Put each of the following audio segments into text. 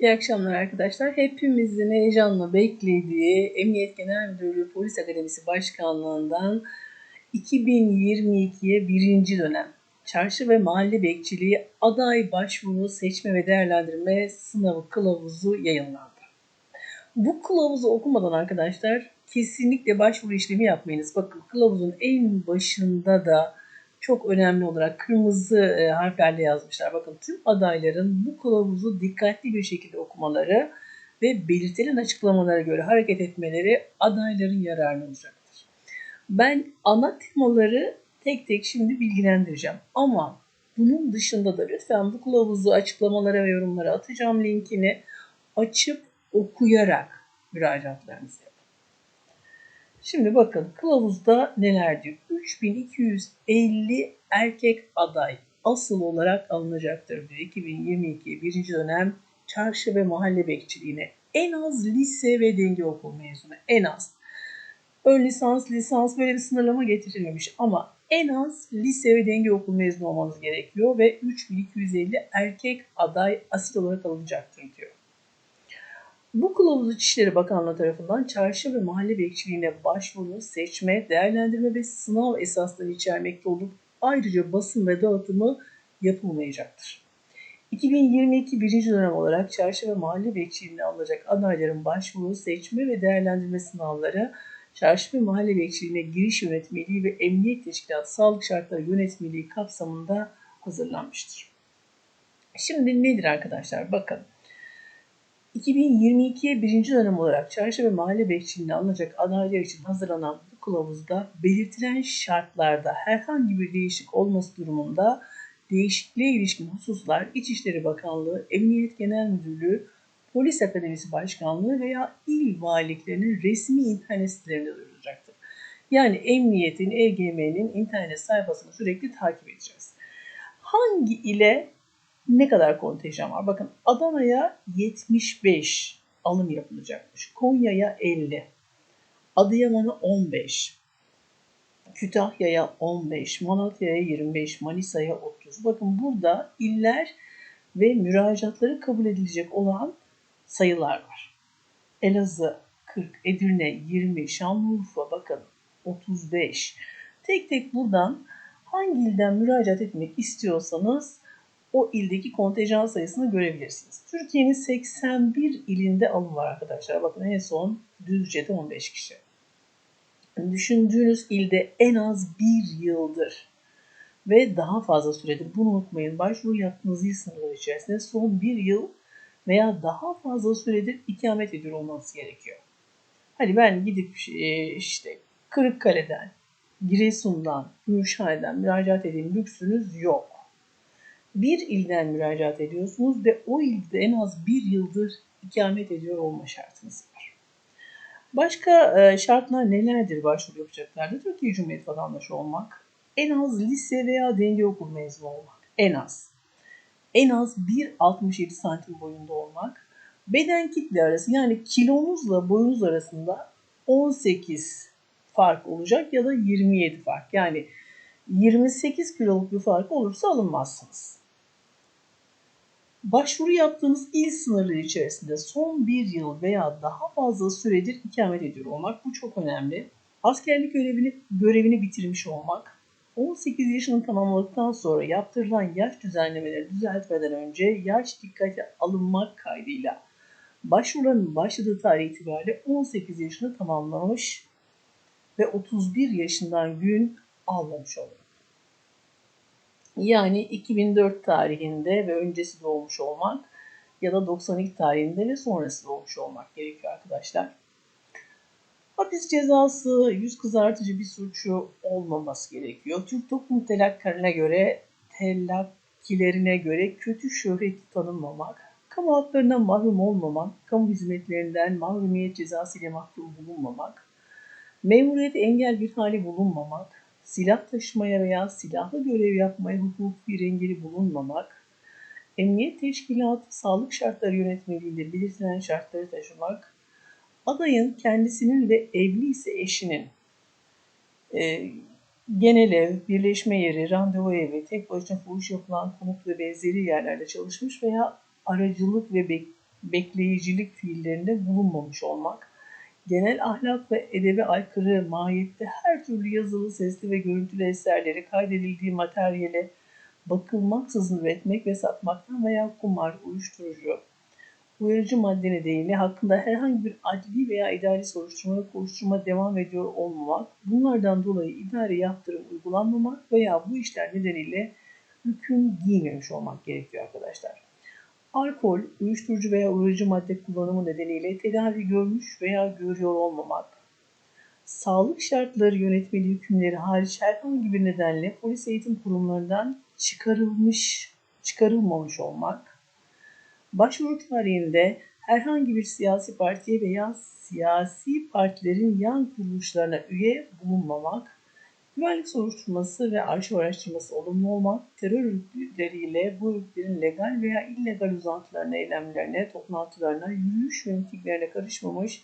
İyi akşamlar arkadaşlar. Hepimizin heyecanla beklediği Emniyet Genel Müdürlüğü Polis Akademisi Başkanlığı'ndan 2022'ye birinci dönem Çarşı ve Mahalle Bekçiliği aday başvuru seçme ve değerlendirme sınavı kılavuzu yayınlandı. Bu kılavuzu okumadan arkadaşlar kesinlikle başvuru işlemi yapmayınız. Bakın kılavuzun en başında da çok önemli olarak kırmızı e, harflerle yazmışlar. Bakın tüm adayların bu kılavuzu dikkatli bir şekilde okumaları ve belirtilen açıklamalara göre hareket etmeleri adayların yararına olacaktır. Ben ana temaları tek tek şimdi bilgilendireceğim. Ama bunun dışında da lütfen bu kılavuzu açıklamalara ve yorumlara atacağım linkini açıp okuyarak müracaatlarınızı yapın. Şimdi bakın kılavuzda neler diyor? 3250 erkek aday asıl olarak alınacaktır diyor. 2022 birinci dönem çarşı ve mahalle bekçiliğine en az lise ve denge okul mezunu en az. Ön lisans, lisans böyle bir sınırlama getirilmemiş ama en az lise ve denge okul mezunu olmanız gerekiyor ve 3250 erkek aday asil olarak alınacaktır diyor. Bu kılavuz İçişleri Bakanlığı tarafından çarşı ve mahalle bekçiliğine başvuru, seçme, değerlendirme ve sınav esasları içermekte olup ayrıca basın ve dağıtımı yapılmayacaktır. 2022 birinci dönem olarak çarşı ve mahalle bekçiliğine alınacak adayların başvuru, seçme ve değerlendirme sınavları çarşı ve mahalle bekçiliğine giriş yönetmeliği ve emniyet teşkilatı sağlık şartları yönetmeliği kapsamında hazırlanmıştır. Şimdi nedir arkadaşlar? Bakın 2022'ye birinci dönem olarak çarşı ve mahalle bekçiliğine alınacak adaylar için hazırlanan bu kılavuzda belirtilen şartlarda herhangi bir değişik olması durumunda değişikliğe ilişkin hususlar İçişleri Bakanlığı, Emniyet Genel Müdürlüğü, Polis Akademisi Başkanlığı veya il valiliklerinin resmi internet sitelerinde duyurulacaktır. Yani emniyetin, EGM'nin internet sayfasını sürekli takip edeceğiz. Hangi ile ne kadar kontenjan var? Bakın Adana'ya 75 alım yapılacakmış. Konya'ya 50. Adıyaman'a 15. Kütahya'ya 15, Malatya'ya 25, Manisa'ya 30. Bakın burada iller ve müracaatları kabul edilecek olan sayılar var. Elazığ 40, Edirne 20, Şanlıurfa bakın 35. Tek tek buradan hangi ilden müracaat etmek istiyorsanız o ildeki kontenjan sayısını görebilirsiniz. Türkiye'nin 81 ilinde alım var arkadaşlar. Bakın en son Düzce'de 15 kişi. Düşündüğünüz ilde en az bir yıldır ve daha fazla süredir bunu unutmayın. Başvuru yaptığınız il sınırları içerisinde son bir yıl veya daha fazla süredir ikamet ediyor olması gerekiyor. Hani ben gidip e, işte Kırıkkale'den, Giresun'dan, Gümüşhane'den müracaat edeyim lüksünüz yok bir ilden müracaat ediyorsunuz ve o ilde en az bir yıldır ikamet ediyor olma şartınız var. Başka e, şartlar nelerdir başvuru yapacaklarda? Türkiye Cumhuriyeti vatandaşı olmak, en az lise veya denge okul mezunu olmak, en az. En az 1.67 santim boyunda olmak, beden kitle arası yani kilonuzla boyunuz arasında 18 fark olacak ya da 27 fark. Yani 28 kiloluk bir fark olursa alınmazsınız. Başvuru yaptığınız il sınırları içerisinde son bir yıl veya daha fazla süredir ikamet ediyor olmak bu çok önemli. Askerlik görevini, görevini bitirmiş olmak, 18 yaşını tamamladıktan sonra yaptırılan yaş düzenlemeleri düzeltmeden önce yaş dikkate alınmak kaydıyla başvuranın başladığı tarih itibariyle 18 yaşını tamamlamış ve 31 yaşından gün almamış olur. Yani 2004 tarihinde ve öncesi doğmuş olmak ya da 92 tarihinde ve sonrası doğmuş olmak gerekiyor arkadaşlar. Hapis cezası yüz kızartıcı bir suçu olmaması gerekiyor. Türk Toplum Telakkarına göre telakkilerine göre kötü şöhreti tanınmamak, kamu haklarından mahrum olmamak, kamu hizmetlerinden mahrumiyet cezası ile mahkum bulunmamak, memuriyete engel bir hali bulunmamak, silah taşımaya veya silahlı görev yapmaya hukuki bir engeli bulunmamak, emniyet teşkilatı sağlık şartları yönetmeliğinde belirtilen şartları taşımak, adayın kendisinin ve evli ise eşinin e, genel ev, birleşme yeri, randevu evi, tek başına fuhuş yapılan konut ve benzeri yerlerde çalışmış veya aracılık ve bekleyicilik fiillerinde bulunmamış olmak, genel ahlak ve edebe aykırı mahiyette her türlü yazılı, sesli ve görüntülü eserleri kaydedildiği materyale bakılmaksızın üretmek ve satmaktan veya kumar, uyuşturucu, uyarıcı madde nedeniyle hakkında herhangi bir adli veya idari soruşturma ve kovuşturma devam ediyor olmamak, bunlardan dolayı idari yaptırım uygulanmamak veya bu işler nedeniyle hüküm giymemiş olmak gerekiyor arkadaşlar. Alkol, uyuşturucu veya uyarıcı madde kullanımı nedeniyle tedavi görmüş veya görüyor olmamak, sağlık şartları yönetmeli hükümleri hariç herhangi bir nedenle polis eğitim kurumlarından çıkarılmış, çıkarılmamış olmak, başvuru tarihinde herhangi bir siyasi partiye veya siyasi partilerin yan kuruluşlarına üye bulunmamak, güvenlik soruşturması ve arşiv araştırması olumlu olmak, terör örgütleriyle bu örgütlerin legal veya illegal uzantılarına, eylemlerine, toplantılarına, yürüyüş ve mitinglerine karışmamış,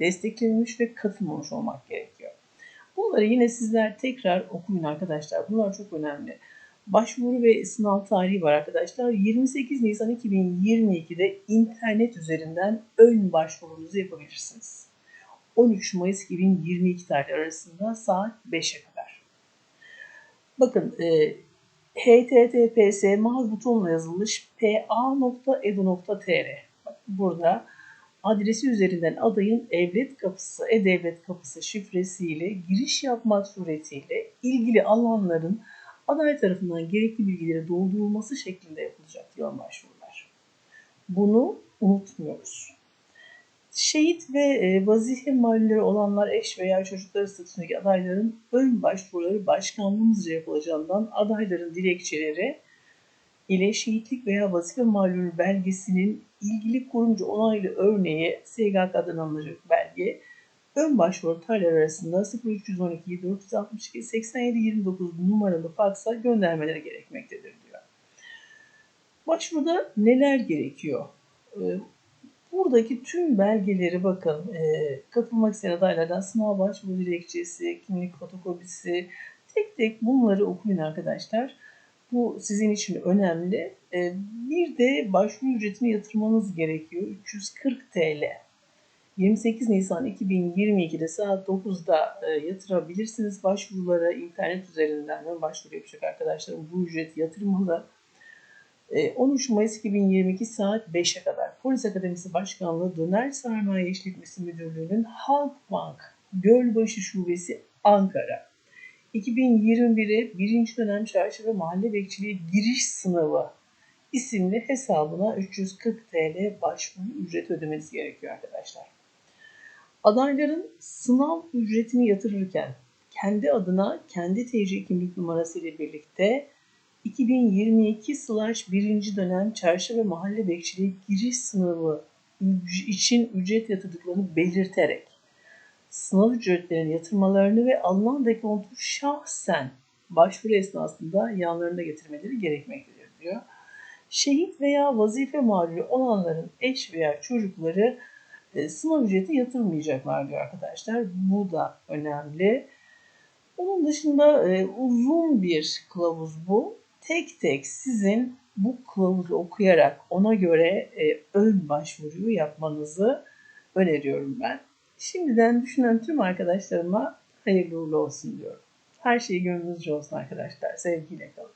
desteklenmiş ve katılmamış olmak gerekiyor. Bunları yine sizler tekrar okuyun arkadaşlar. Bunlar çok önemli başvuru ve sınav tarihi var arkadaşlar. 28 Nisan 2022'de internet üzerinden ön başvurunuzu yapabilirsiniz. 13 Mayıs 2022 tarih arasında saat 5'e kadar. Bakın e, https mavi butonla yazılmış pa.edu.tr Burada adresi üzerinden adayın evlet kapısı, e-devlet kapısı şifresiyle giriş yapmak suretiyle ilgili alanların aday tarafından gerekli bilgileri doldurulması şeklinde yapılacak yön başvurular. Bunu unutmuyoruz. Şehit ve e, vazife malleri olanlar eş veya çocukları statüsündeki adayların ön başvuruları başkanlığımızca yapılacağından adayların dilekçeleri ile şehitlik veya vazife malulü belgesinin ilgili kurumcu onaylı örneği SGK'dan alınacak belge Ön başvuru tarihleri arasında 0312 462 87 29 numaralı faksa göndermeleri gerekmektedir diyor. Başvuruda neler gerekiyor? Buradaki tüm belgeleri bakın e, katılmak isteyen adaylardan sınav başvuru dilekçesi, kimlik fotokopisi tek tek bunları okuyun arkadaşlar. Bu sizin için önemli. Ee, bir de başvuru ücretini yatırmanız gerekiyor. 340 TL. 28 Nisan 2022'de saat 9'da e, yatırabilirsiniz başvurulara internet üzerinden ön başvuru yapacak arkadaşlarım bu ücret yatırmalı. E, 13 Mayıs 2022 saat 5'e kadar Polis Akademisi Başkanlığı Döner Sermaye İşletmesi Müdürlüğü'nün Halkbank Gölbaşı Şubesi Ankara 2021'e birinci dönem çarşı ve mahalle bekçiliği giriş sınavı isimli hesabına 340 TL başvuru ücret ödemesi gerekiyor arkadaşlar. Adayların sınav ücretini yatırırken kendi adına kendi TC kimlik numarası ile birlikte 2022 slash birinci dönem çarşı ve mahalle bekçiliği giriş sınavı için ücret yatırdıklarını belirterek sınav ücretlerini yatırmalarını ve alınan dekontu şahsen başvuru esnasında yanlarında getirmeleri gerekmektedir diyor. Şehit veya vazife mağlulu olanların eş veya çocukları e, sınav ücreti yatırmayacaklar diyor arkadaşlar. Bu da önemli. Onun dışında e, uzun bir kılavuz bu tek tek sizin bu kılavuzu okuyarak ona göre e, ön başvuruyu yapmanızı öneriyorum ben. Şimdiden düşünen tüm arkadaşlarıma hayırlı uğurlu olsun diyorum. Her şey gönlünüzce olsun arkadaşlar. Sevgiyle kalın.